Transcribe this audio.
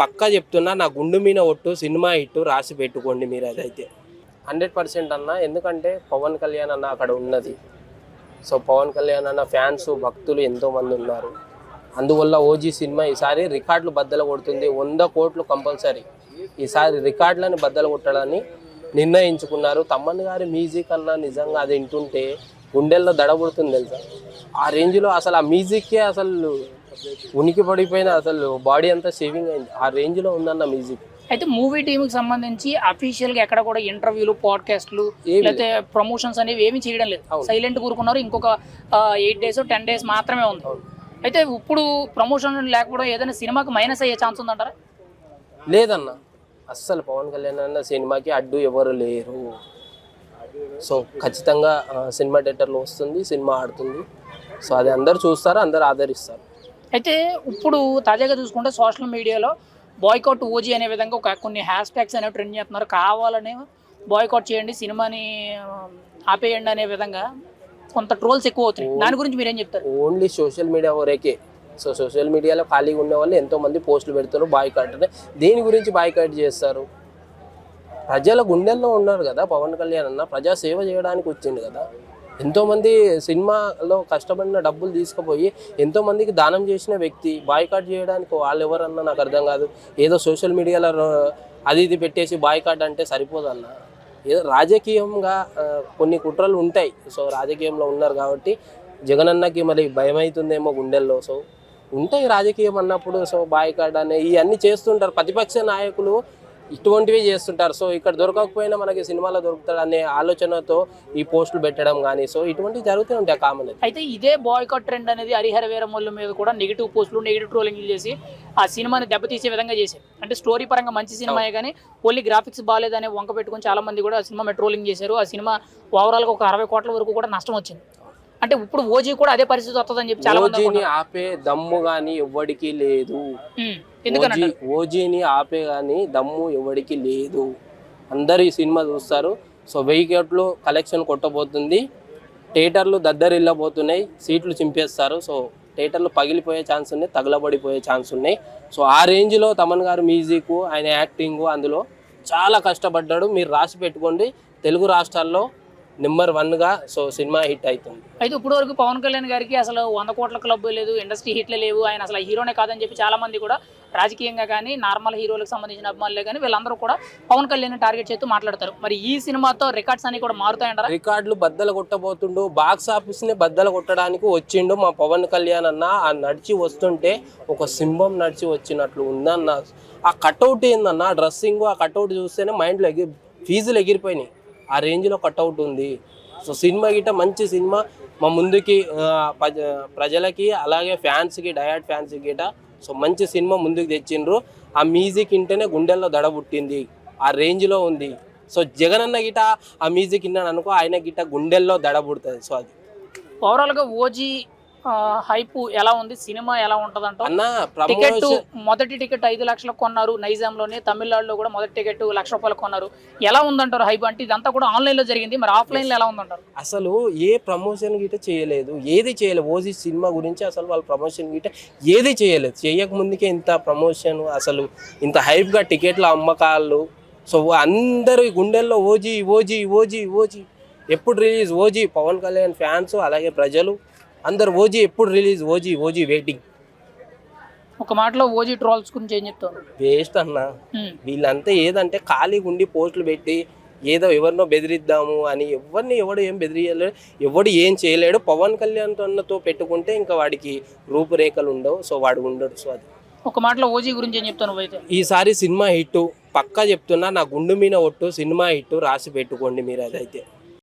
పక్కా చెప్తున్నా నా గుండు మీద ఒట్టు సినిమా ఇట్టు రాసి పెట్టుకోండి మీరు అదైతే. హండ్రెడ్ పర్సెంట్ అన్న ఎందుకంటే పవన్ కళ్యాణ్ అన్న అక్కడ ఉన్నది. సో పవన్ కళ్యాణ్ అన్న ఫ్యాన్స్ భక్తులు ఎంతోమంది ఉన్నారు. అందువల్ల ఓజీ సినిమా ఈసారి రికార్డులు బద్దలు కొడుతుంది. వంద కోట్లు కంపల్సరీ. ఈసారి రికార్డులను బద్దలు కొట్టాలని నిర్ణయించుకున్నారు. తమ్మన్ గారి మ్యూజిక్ అన్న నిజంగా అది వింటుంటే గుండెల్లో దడబడుతుంది తెలుసా? ఆ రేంజ్లో అసలు ఆ మ్యూజిక్కే అసలు ఉనికి పడిపోయిన అసలు బాడీ అంతా సేవింగ్ అయింది. ఆ రేంజ్లో ఉందన్న మ్యూజిక్. అయితే మూవీ టీంకి సంబంధించి అఫీషియల్గా ఎక్కడ కూడా ఇంటర్వ్యూలు పాడ్కాస్ట్లు లేకపోతే ప్రమోషన్స్ అనేవి ఏమీ చేయడం లేదు. సైలెంట్ కూరుకున్నారు ఇంకొక ఎయిట్ డేస్ టెన్ డేస్ మాత్రమే ఉంది. అయితే ఇప్పుడు ప్రమోషన్ లేకపోవడం ఏదైనా సినిమాకి మైనస్ అయ్యే ఛాన్స్ ఉందంటారా? లేదన్న. అస్సలు పవన్ కళ్యాణ్ అన్న సినిమాకి అడ్డు ఎవరు లేరు. సో ఖచ్చితంగా సినిమా థియేటర్లో వస్తుంది సినిమా ఆడుతుంది. సో అది అందరు చూస్తారు అందరు ఆదరిస్తారు. అయితే ఇప్పుడు తాజాగా చూసుకుంటే సోషల్ మీడియాలో బాయ్కౌట్ ఓజీ అనే విధంగా ఒక కొన్ని హ్యాష్ ట్యాగ్స్ అనేవి ట్రెండ్ చేస్తున్నారు. కావాలని బాయ్కౌట్ చేయండి సినిమాని ఆపేయండి అనే విధంగా కొంత ట్రోల్స్ ఎక్కువ అవుతున్నాయి. దాని గురించి మీరేం చెప్తారు? ఓన్లీ సోషల్ మీడియా వరకే. సో సోషల్ మీడియాలో ఖాళీగా ఉన్న వాళ్ళు ఎంతో మంది పోస్టులు పెడుతున్నారు బాయ్కాట్ దేని గురించి బాయ్కాట్ చేస్తారు? ప్రజల గుండెల్లో ఉన్నారు కదా పవన్ కళ్యాణ్ అన్న. ప్రజా సేవ చేయడానికి వచ్చిండు కదా. ఎంతోమంది సినిమాలో కష్టపడిన డబ్బులు తీసుకుపోయి ఎంతోమందికి దానం చేసిన వ్యక్తి బాయ్కాట్ చేయడానికి వాళ్ళు ఎవరన్నా నాకు అర్థం కాదు. ఏదో సోషల్ మీడియాలో అది ఇది పెట్టేసి బాయ్కాట్ అంటే సరిపోదన్న. ఏదో రాజకీయంగా కొన్ని కుట్రలు ఉంటాయి. సో రాజకీయంలో ఉన్నారు కాబట్టి జగనన్నకి మరి భయం అవుతుందేమో గుండెల్లో. సో ఉంటాయి రాజకీయం అన్నప్పుడు. సో బాయ్కాట్ అనే ఇవన్నీ చేస్తుంటారు. ప్రతిపక్ష నాయకులు ఇటువంటివి చేస్తుంటారు. సో ఇక్కడ దొరకకపోయినా మనకి సినిమాలో దొరుకుతాడు అనే ఆలోచనతో ఈ పోస్టులు పెట్టడం కానీ సో ఇటువంటివి జరుగుతూ ఉంటాయి కామన్ అయితే ఇదే బాయ్కౌట్ ట్రెండ్ అనేది హరిహర వీరమల్లు మీద కూడా నెగిటివ్ పోస్టులు నెగిటివ్ ట్రోలింగ్ చేసి ఆ సినిమాని దెబ్బతీసే విధంగా చేశారు. అంటే స్టోరీ పరంగా మంచి సినిమాయే కానీ ఓన్లీ గ్రాఫిక్స్ బాగాలేదనే వంక పెట్టుకొని చాలా మంది కూడా ఆ సినిమా ట్రోలింగ్ చేశారు. ఆ సినిమా ఓవరాల్గా ఒక అరవై కోట్ల వరకు కూడా నష్టం వచ్చింది. అంటే ఇప్పుడు ఓజీ కూడా అదే పరిస్థితి వస్తుందని చెప్పి చాలా. ఆపే దమ్ము కానీ ఎవ్వడికి లేదు. ఓజీని ఆపే కానీ దమ్ము ఎవడికి లేదు. అందరు ఈ సినిమా చూస్తారు. సో వెయ్యి కోట్లు కలెక్షన్ కొట్టబోతుంది. థియేటర్లు దద్దరిల్లబోతున్నాయి. సీట్లు చింపేస్తారు. సో థియేటర్లు పగిలిపోయే ఛాన్స్ ఉన్నాయి తగలబడిపోయే ఛాన్స్ ఉన్నాయి. సో ఆ రేంజ్లో తమన్ గారు మ్యూజిక్ ఆయన యాక్టింగ్ అందులో చాలా కష్టపడ్డాడు. మీరు రాసి పెట్టుకోండి. తెలుగు రాష్ట్రాల్లో నెంబర్ వన్గా సో సినిమా హిట్ అవుతుంది. అయితే ఇప్పుడు వరకు పవన్ కళ్యాణ్ గారికి అసలు వంద కోట్ల క్లబ్ లేదు ఇండస్ట్రీ హిట్లే లేవు ఆయన అసలు హీరోనే కాదని చెప్పి చాలా మంది కూడా రాజకీయంగా కానీ నార్మల్ హీరోలకు సంబంధించిన అభిమానులే కానీ వీళ్ళందరూ కూడా పవన్ కళ్యాణ్ టార్గెట్ చేస్తూ మాట్లాడతారు. మరి ఈ సినిమాతో రికార్డ్స్ అన్ని కూడా మారుతాయంటారా? రికార్డులు బద్దలు కొట్టబోతుండు. బాక్స్ ఆఫీస్ని బద్దలు కొట్టడానికి వచ్చిండు మా పవన్ కళ్యాణ్ అన్న. ఆ నడిచి వస్తుంటే ఒక సింహం నడిచి వచ్చినట్లు ఉందన్న. ఆ కట్అవుట్ ఏందన్న? డ్రెస్సింగ్ ఆ కట్అవుట్ చూస్తేనే మైండ్లో ఎగిరి ఫీజులు ఎగిరిపోయినాయి. ఆ రేంజ్లో కట్అవుట్ ఉంది. సో సినిమా గిట్ట మంచి సినిమా. మా ముందుకి ప్రజలకి అలాగే ఫ్యాన్స్కి డయాడ్ ఫ్యాన్స్కి గిట సో మంచి సినిమా ముందుకు తెచ్చిండ్రు. ఆ మ్యూజిక్ ఇంటేనే గుండెల్లో దడ పుట్టింది. ఆ రేంజ్లో ఉంది. సో జగన్ అన్న గిట ఆ మ్యూజిక్ విన్నాను అనుకో ఆయన గిట గుండెల్లో దడ పుడుతుంది. సో అది. ఓవరాల్గా ఓజీ హైప్ ఎలా ఉంది? సినిమా ఎలా ఉంటుంది టికెట్ మొదటి టికెట్ ఐదు లక్షలకు కొన్నారు నైజాంలోనే తమిళనాడులో కూడా మొదటి టికెట్ లక్ష రూపాయలు కొన్నారు. ఎలా ఉందంటారు హైప్? అంటే ఇదంతా కూడా ఆన్లైన్లో జరిగింది. మరి ఆఫ్లైన్లో ఎలా ఉందంటారు? అసలు ఏ ప్రమోషన్ గిట చేయలేదు. ఏది చేయలేదు. ఓజీ సినిమా గురించి అసలు వాళ్ళ ప్రమోషన్ గిట ఏది చేయలేదు. చేయక ముందుకే ఇంత ప్రమోషన్ అసలు ఇంత హైప్గా టికెట్ల అమ్మకాలు. సో అందరి గుండెల్లో ఓజీ ఓజీ ఓజీ ఓజీ. ఎప్పుడు release? OG Pawan Kalyan fans అలాగే ప్రజలు. అందరు ఓజీ ఎప్పుడు రిలీజ్? ఓజీ ఓజీ వెయిటింగ్ ఒక మాటలో ఓజీ ట్రోల్స్ గురించి ఏం చెప్తాను వేస్ట్ అన్న. వీళ్ళంతా ఏదంటే ఖాళీగా ఉండి పోస్టులు పెట్టి ఏదో ఎవరినో బెదిరిద్దాము అని ఎవరిని ఎవడు ఏం బెదిరియలేడు ఎవడు ఏం చేయలేడు. పవన్ కళ్యాణ్ అన్నతో పెట్టుకుంటే ఇంకా వాడికి రూపురేఖలు ఉండవు సో వాడు ఉండడు. సో అది. ఒక మాటలో ఓజీ గురించి ఏం చెప్తాను ఈసారి సినిమా హిట్ పక్కా చెప్తున్నా నా గుండు మీద ఒట్టు సినిమా హిట్ రాసి పెట్టుకోండి మీరు అదైతే.